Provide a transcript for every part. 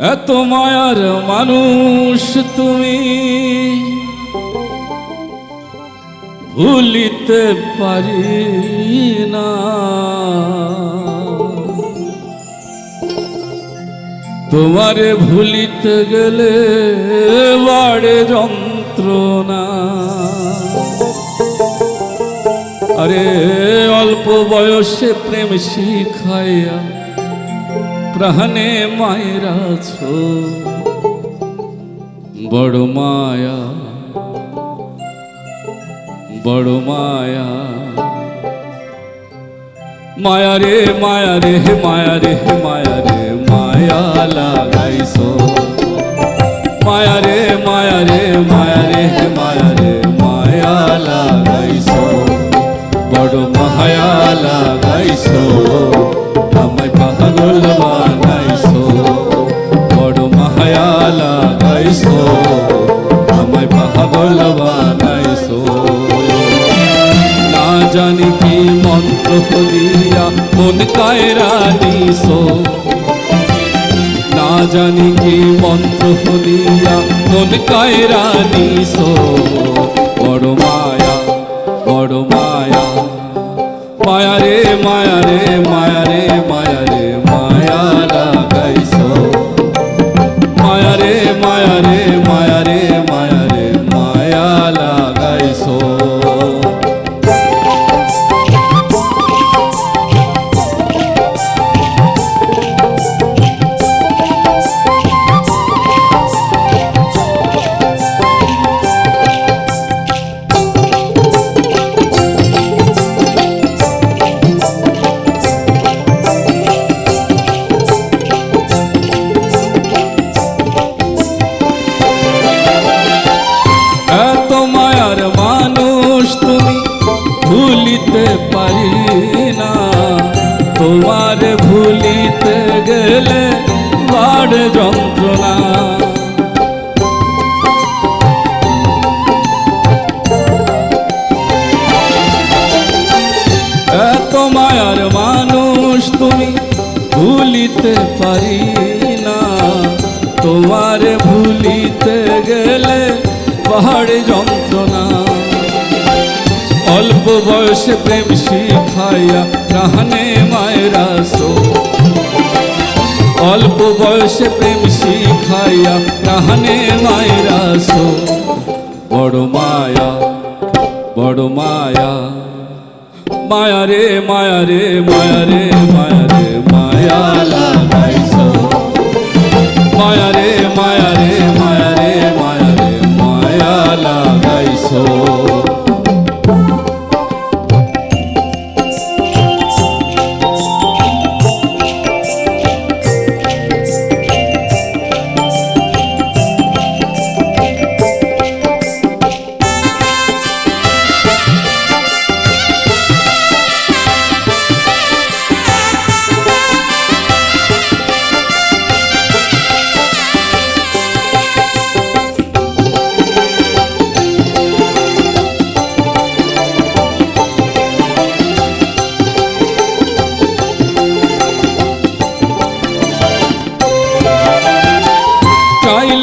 এত মায়ার মানুষ তুমি। ভুলিতে পারি না। তোমারে ভুলিতে গেলে বাড়ে যন্ত্রণা। আরে অল্প বয়সে প্রেম শিখাইয়া প্রাণে মায়েরাছ বড় মায়া বড় মায়া। মায়া রে মায়া রে মায়া রে মায়া রে, মায়া লাগাইছো। মায়া রে মায়া রে মায়া রে মায়া রে, মায়া লাগাইছো। বড় মায়া লাগাইছো। আমায় পাগল বানাইছো। কায়রা না জানি কি মন্ত্র হলিয়া মন কায়রা নিছো বড় মায়া বড় মায়া। মায়া রে মায়া রে মায়া রে। তোমার ভুলিতে গেলে বাড় যন্ত্রণা। এত মায়ার মানুষ তুমি ভুলিতে পারি না। তোমার ভুলিতে গেলে পাহাড় যন্ত্রণা। অল্প বয়সে প্রেম শিখাইয়া প্রাণে মায়েরা সো। অল্প বয়সে প্রেম শিখাইয়া প্রাণে মায়েরা সো। বড় মায়া বড় মায়া মায়া রে মায়া রে মায়া রে মায়া রে মায়া লাগাইছো মায়া রে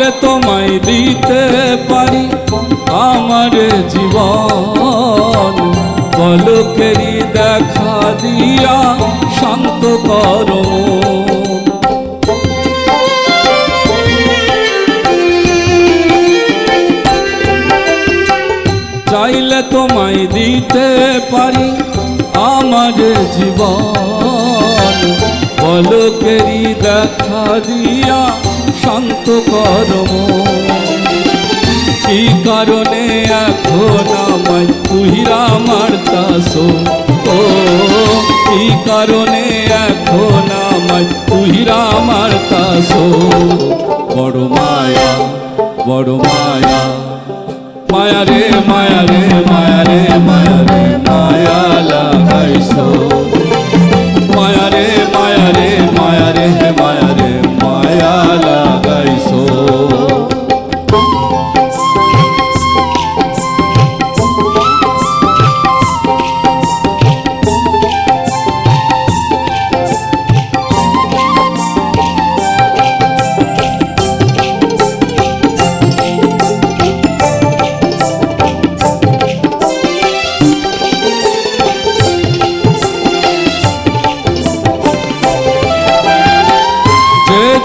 চাইলে তোমায় দিতে পারি আমার জীবন। পলকেরই দেখা দিয়া শান্ত করো। চাইলে তোমায় দিতে পারি আমার জীবন। পলকেরই দেখা দিয়া শান্ত করম কি কারণে এখন আমায় তুহিরা মারতাসো ও, কি কারণে এখন আমায় তুহিরা মারতাসো বড় মায়া বড় মায়া। মায়া রে মায়া রে মায়া রে মায়া রে, মায়া লাগাইছো।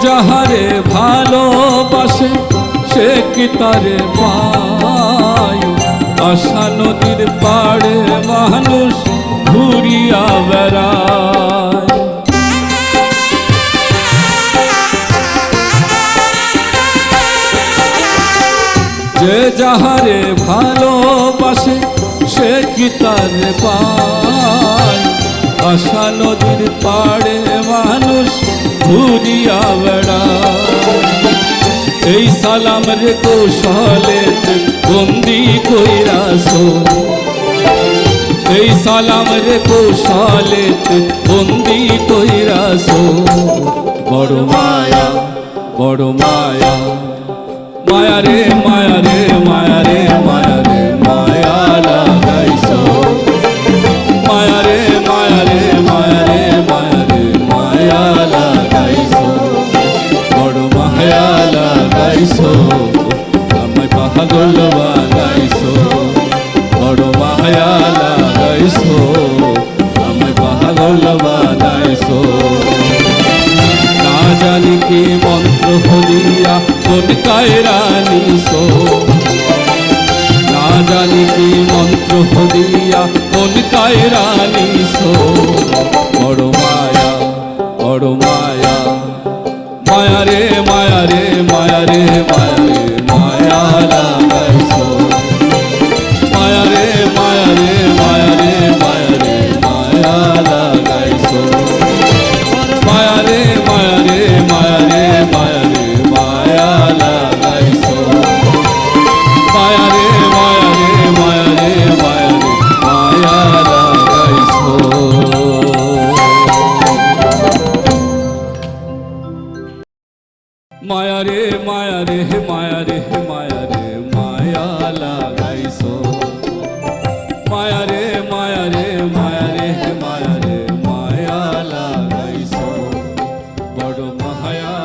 যাহারে ভালোবাসে, সে কি তারে পায়? আশা নদীর পাড়ে মানুষ ঘুরিয়া বেড়ায়। যে যাহারে ভালোবাসে, সে কি তারে পায়? আশা নদীর পাড়ে মানুষ ঘুরিয়া বেড়ায় এই সালাম রে কৌশলে বন্দি কইরাসো এই সালাম রে কৌশলে বন্দি কইরাসো বড় মায়া বড় মায়া মায়া লাগাইছো আমায় পাগল বানাইছো বড় মায়া লাগাইছো আমায় পাগল বানাইছো না জানি কি মন্ত্র হলিয়া কোন কায়রা নিছো। না জানি কি মন্ত্র হলিয়া কোন কায়রা নিছো। বড় মায়া বড় মায়া মায়া রে মায়া রে মায়া রে মায়া মায়া রে মায়া রে মায়া রে মায়া রে, মায়া লাগাইছো। মায়া রে মায়া রে মায়া রে মায়া রে, মায়া লাগাইছো। বড় মায়া